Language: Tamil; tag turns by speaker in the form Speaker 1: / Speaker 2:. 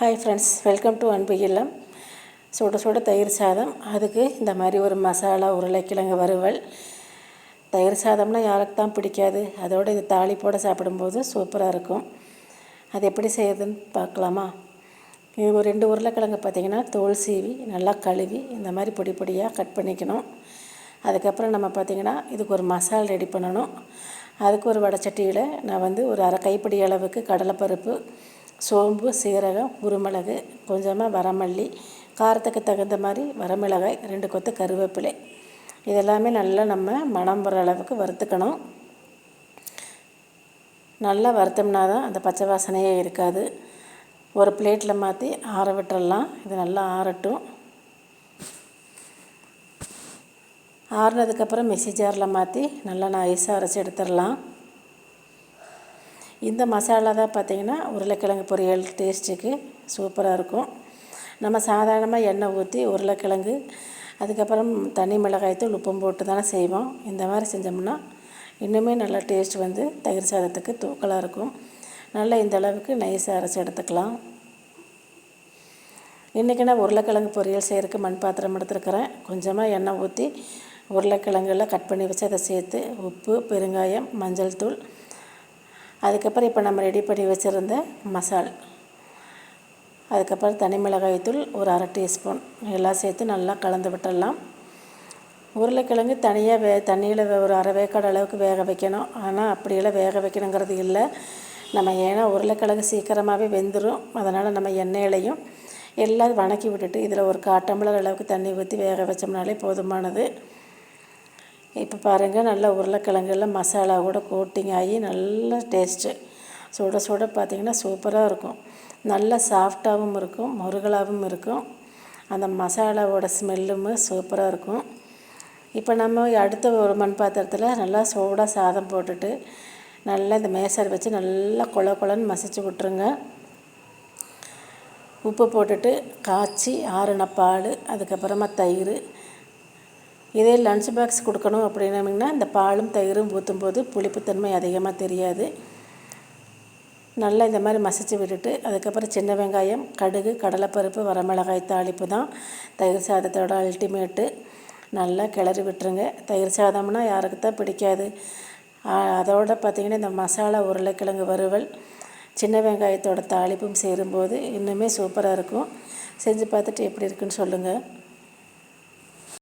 Speaker 1: ஹாய் ஃப்ரெண்ட்ஸ் வெல்கம் டு அன்பு இல்லம் சுட சுட தயிர் சாதம். அதுக்கு இந்த மாதிரி ஒரு மசாலா உருளைக்கிழங்கு வறுவல். தயிர் சாதம்னா யாருக்கு தான் பிடிக்காது. அதோடு இது தாளிப்போடு சாப்பிடும்போது சூப்பராக இருக்கும். அது எப்படி செய்யறதுன்னு பார்க்கலாமா? இது ஒரு ரெண்டு உருளைக்கிழங்கு பார்த்திங்கன்னா தோல் சீவி நல்லா கழுவி இந்த மாதிரி பொடி பொடியாக கட் பண்ணிக்கணும். அதுக்கப்புறம் நம்ம பார்த்திங்கன்னா இதுக்கு ஒரு மசால் ரெடி பண்ணணும். அதுக்கு ஒரு வடைச்சட்டியில் நான் வந்து ஒரு அரை கைப்பிடி அளவுக்கு கடலைப்பருப்பு சோம்பு சீரகம் குருமிளகு கொஞ்சமாக வரமல்லி காரத்துக்கு தகுந்த மாதிரி வரமிளகாய் ரெண்டு கொத்து கருவேப்பிலை. இதெல்லாமே நல்லா நம்ம மணம் வர அளவுக்கு வறுத்துக்கணும். நல்லா வறுத்தோம்னா தான் அந்த பச்சை வாசனையே இருக்காது. ஒரு பிளேட்டில் மாற்றி ஆற விட்டுறலாம். இது நல்லா ஆறட்டும். ஆறுனதுக்கப்புறம் மிக்சி ஜாரில் மாற்றி நல்லா நான் ஐஸாக அரைச்சி எடுத்துடலாம். இந்த மசாலா தான் பார்த்திங்கன்னா உருளைக்கிழங்கு பொரியல் டேஸ்ட்டுக்கு சூப்பராக இருக்கும். நம்ம சாதாரணமாக எண்ணெய் ஊற்றி உருளைக்கிழங்கு அதுக்கப்புறம் தனி மிளகாய்த்தூள் உப்பும் போட்டு தானே செய்வோம். இந்த மாதிரி செஞ்சோம்னா இன்னுமே நல்லா டேஸ்ட் வந்து தயிர் சாதத்துக்கு தூக்கலாக இருக்கும். நல்லா இந்த அளவுக்கு நைஸாக அரைச்சி எடுத்துக்கலாம். இன்றைக்கி நான் உருளைக்கிழங்கு பொரியல் செய்கிறதுக்கு மண் பாத்திரம் எடுத்துருக்கிறேன். கொஞ்சமாக எண்ணெய் ஊற்றி உருளைக்கிழங்குலாம் கட் பண்ணி வச்சு அதை சேர்த்து உப்பு பெருங்காயம் மஞ்சள் தூள் அதுக்கப்புறம் இப்போ நம்ம ரெடி பண்ணி வச்சுருந்த மசால். அதுக்கப்புறம் தனி மிளகாய்த்தூள் ஒரு அரை டீஸ்பூன் எல்லாம் சேர்த்து நல்லா கலந்து விட்டுடலாம். உருளைக்கிழங்கு தனியாக வே தண்ணியில் ஒரு அரை வேக்காடு அளவுக்கு வேக வைக்கணும். ஆனால் அப்படியெல்லாம் வேக வைக்கணுங்கிறது இல்லை. நம்ம ஏன்னா உருளைக்கிழங்கு சீக்கிரமாகவே வெந்துடும் அதனால் நம்ம எண்ணெயிலையும் எல்லாம் வணக்கி விட்டுட்டு இதில் ஒரு காட்டம்பளர் அளவுக்கு தண்ணி ஊற்றி வேக வச்சோம்னாலே போதுமானது. இப்போ பாருங்கள் நல்லா உருளைக்கிழங்குல மசாலா கூட கோட்டிங் ஆகி நல்ல டேஸ்ட்டு சுட சுட பார்த்திங்கன்னா சூப்பராக இருக்கும். நல்லா சாஃப்டாகவும் இருக்கும் முருகலாகவும் இருக்கும். அந்த மசாலாவோட ஸ்மெல்லும் சூப்பராக இருக்கும். இப்போ நம்ம அடுத்த ஒரு மண் பாத்திரத்தில் நல்லா சூடாக சாதம் போட்டுட்டு நல்லா இந்த மேசர் வச்சு நல்லா கொல கொலன்னு மசிச்சு விட்ருங்க உப்பு போட்டுட்டு காய்ச்சி ஆறுன பால் அதுக்கப்புறமா தயிர் இதே லன்ச் பாக்ஸ் கொடுக்கணும் அப்படின்னமிங்கன்னா இந்த பாலும் தயிரும் ஊற்றும்போது புளிப்புத்தன்மை அதிகமாக தெரியாது. நல்லா இந்த மாதிரி மசிச்சு விட்டுட்டு அதுக்கப்புறம் சின்ன வெங்காயம் கடுகு கடலைப்பருப்பு வரமிளகாய் தாளிப்பு தான். தயிர் சாதத்தோட அல்டிமேட்டு நல்லா கிளறி விட்டுருங்க. தயிர் சாதம்னா யாருக்கு தான் பிடிக்காது அதோட பார்த்திங்கன்னா இந்த மசாலா உருளைக்கிழங்கு வறுவல் சின்ன வெங்காயத்தோட தாளிப்பும் சேரும்போது இன்னுமே சூப்பராக இருக்கும். செஞ்சு பார்த்துட்டு எப்படி இருக்குன்னு சொல்லுங்கள்